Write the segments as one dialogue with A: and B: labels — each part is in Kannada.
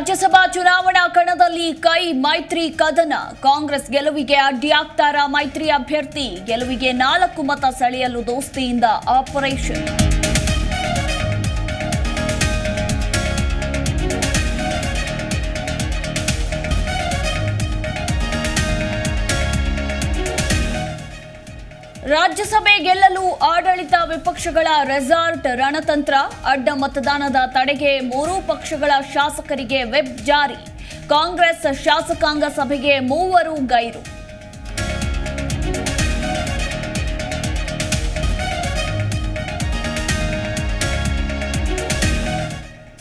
A: ಲೋಕಸಭಾ ಚುನಾವಣಾ ಕಣದಲ್ಲಿ ಕೈ ಮೈತ್ರಿ ಕದನ. ಕಾಂಗ್ರೆಸ್ ಗೆಲುವಿಗೆ ಅಡ್ಡಿಯಾಗ್ತಾರ ಮೈತ್ರಿ ಅಭ್ಯರ್ಥಿ. ಗೆಲುವಿಗೆ ನಾಲ್ಕು ಮತ ಸೆಳೆಯಲು ದೋಸ್ತಿಯಿಂದ ಆಪರೇಷನ್. ರಾಜ್ಯಸಭೆ ಗೆಲ್ಲಲು ಆಡಳಿತ ವಿಪಕ್ಷಗಳ ರೆಸಾರ್ಟ್ ರಣತಂತ್ರ, ಅಡ್ಡ ಮತದಾನದ ತಡೆಗೆ ಮೂರೂ ಪಕ್ಷಗಳ ಶಾಸಕರಿಗೆ ವೆಬ್ ಜಾರಿ, ಕಾಂಗ್ರೆಸ್ ಶಾಸಕಾಂಗ ಸಭೆಗೆ ಮೂವರು ಗೈರು.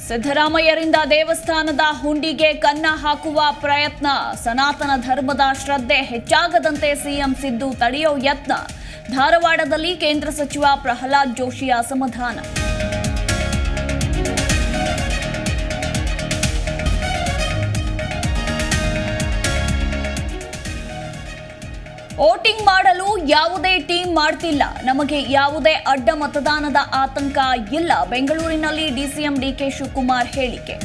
A: ಸಿದ್ದರಾಮಯ್ಯರಿಂದ ದೇವಸ್ಥಾನದ ಹುಂಡಿಗೆ ಕನ್ನ ಹಾಕುವ ಪ್ರಯತ್ನ, ಸನಾತನ ಧರ್ಮದ ಶ್ರದ್ಧೆ ಹೆಚ್ಚಾಗದಂತೆ ಸಿಎಂ ಸಿದ್ದು ತಡೆಯೋ ಯತ್ನ. ಧಾರವಾಡದಲ್ಲಿ ಕೇಂದ್ರ ಸಚಿವ ಪ್ರಹ್ಲಾದ್ ಜೋಶಿ ಅಸಮಾಧಾನ. ವೋಟಿಂಗ್ ಮಾಡಲು ಯಾವುದೇ ಟೀಮ್ ಮಾಡ್ತಿಲ್ಲ. ನಮಗೆ ಯಾವುದೇ ಅಡ್ಡ ಮತದಾನದ ಆತಂಕ ಇಲ್ಲ. ಬೆಂಗಳೂರಿನಲ್ಲಿ ಡಿಸಿಎಂ ಡಿಕೆ ಶಿವಕುಮಾರ್ ಹೇಳಿಕೆ.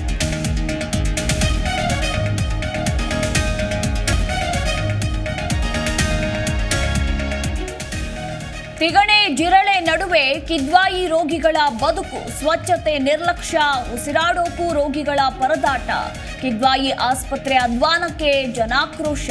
A: ತಿಗಣೆ ಜಿರಳೆ ನಡುವೆ ಕಿದ್ವಾಯಿ ರೋಗಿಗಳ ಬದುಕು, ಸ್ವಚ್ಛತೆ, ನಿರ್ಲಕ್ಷ್ಯ, ಉಸಿರಾಡೋಕು ರೋಗಿಗಳ ಪರದಾಟ, ಕಿದ್ವಾಯಿ ಆಸ್ಪತ್ರೆ ಅಧ್ವಾನಕ್ಕೆ ಜನಾಕ್ರೋಶ.